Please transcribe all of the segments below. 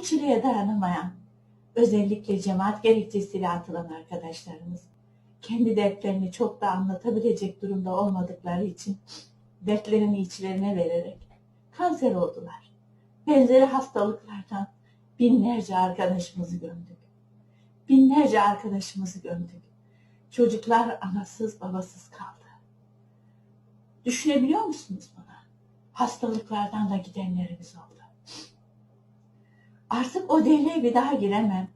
bu çileye dayanamayan, özellikle cemaat gerekçesiyle atılan arkadaşlarımız, kendi dertlerini çok da anlatabilecek durumda olmadıkları için dertlerini içlerine vererek kanser oldular. Benzeri hastalıklardan binlerce arkadaşımızı gömdük. Binlerce arkadaşımızı gömdük. Çocuklar anasız babasız kaldı. Düşünebiliyor musunuz bunu? Hastalıklardan da gidenlerimiz oldu. Artık o deliğe bir daha giremem.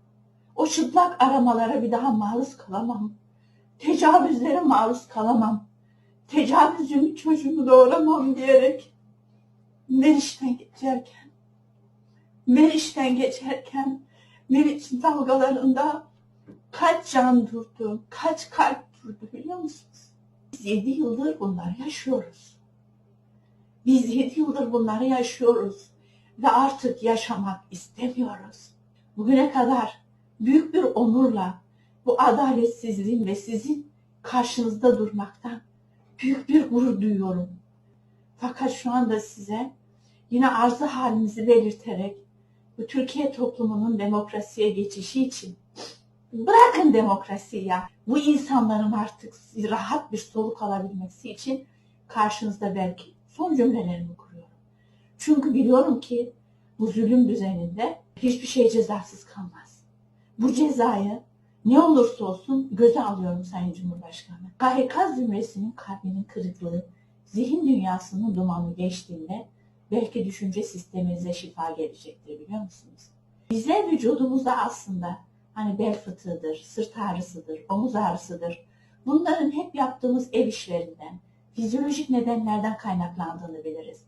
O çıplak aramalara bir daha maruz kalamam. Tecavüzlere maruz kalamam. Tecavüzcümü çocuğumu doğuramam diyerek Meriç'ten geçerken Meriç'ten geçerken Meriç'in dalgalarında kaç can durdu, kaç kalp durdu biliyor musunuz? Biz yedi yıldır bunları yaşıyoruz. Biz yedi yıldır bunları yaşıyoruz ve artık yaşamak istemiyoruz. Bugüne kadar büyük bir onurla bu adaletsizliğin ve sizin karşınızda durmaktan büyük bir gurur duyuyorum. Fakat şu anda size yine arzu halinizi belirterek bu Türkiye toplumunun demokrasiye geçişi için bırakın demokrasiyi ya. Bu insanların artık rahat bir soluk alabilmesi için karşınızda belki son cümlelerimi kuruyorum. Çünkü biliyorum ki bu zulüm düzeninde hiçbir şey cezasız kalmaz. Bu cezayı ne olursa olsun göze alıyorum Sayın Cumhurbaşkanı. KHK zümresinin kalbinin kırıklığı, zihin dünyasının dumanı geçtiğinde belki düşünce sisteminize şifa gelecektir biliyor musunuz? Bize vücudumuzda aslında hani bel fıtığıdır, sırt ağrısıdır, omuz ağrısıdır. Bunların hep yaptığımız ev işlerinden, fizyolojik nedenlerden kaynaklandığını biliriz.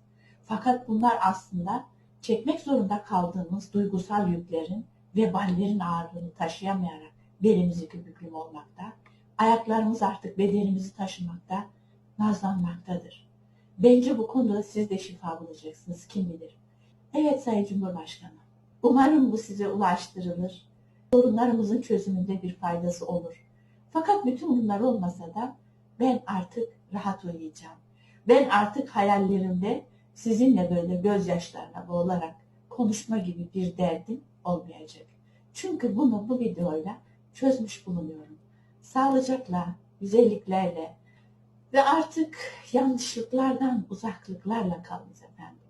Fakat bunlar aslında çekmek zorunda kaldığımız duygusal yüklerin, veballerin ağırlığını taşıyamayarak belimizi köpüklüm olmakta, ayaklarımız artık bedenimizi taşımakta, nazlanmaktadır. Bence bu konuda siz de şifa bulacaksınız, kim bilir. Evet Sayın Cumhurbaşkanı, umarım bu size ulaştırılır, sorunlarımızın çözümünde bir faydası olur. Fakat bütün bunlar olmasa da ben artık rahat uyuyacağım. Ben artık hayallerimde sizinle böyle gözyaşlarına boğularak konuşma gibi bir derdim olmayacak. Çünkü bunu bu videoyla çözmüş bulunuyorum. Sağlıcakla, güzelliklerle ve artık yanlışlıklardan, uzaklıklarla kalınız efendim.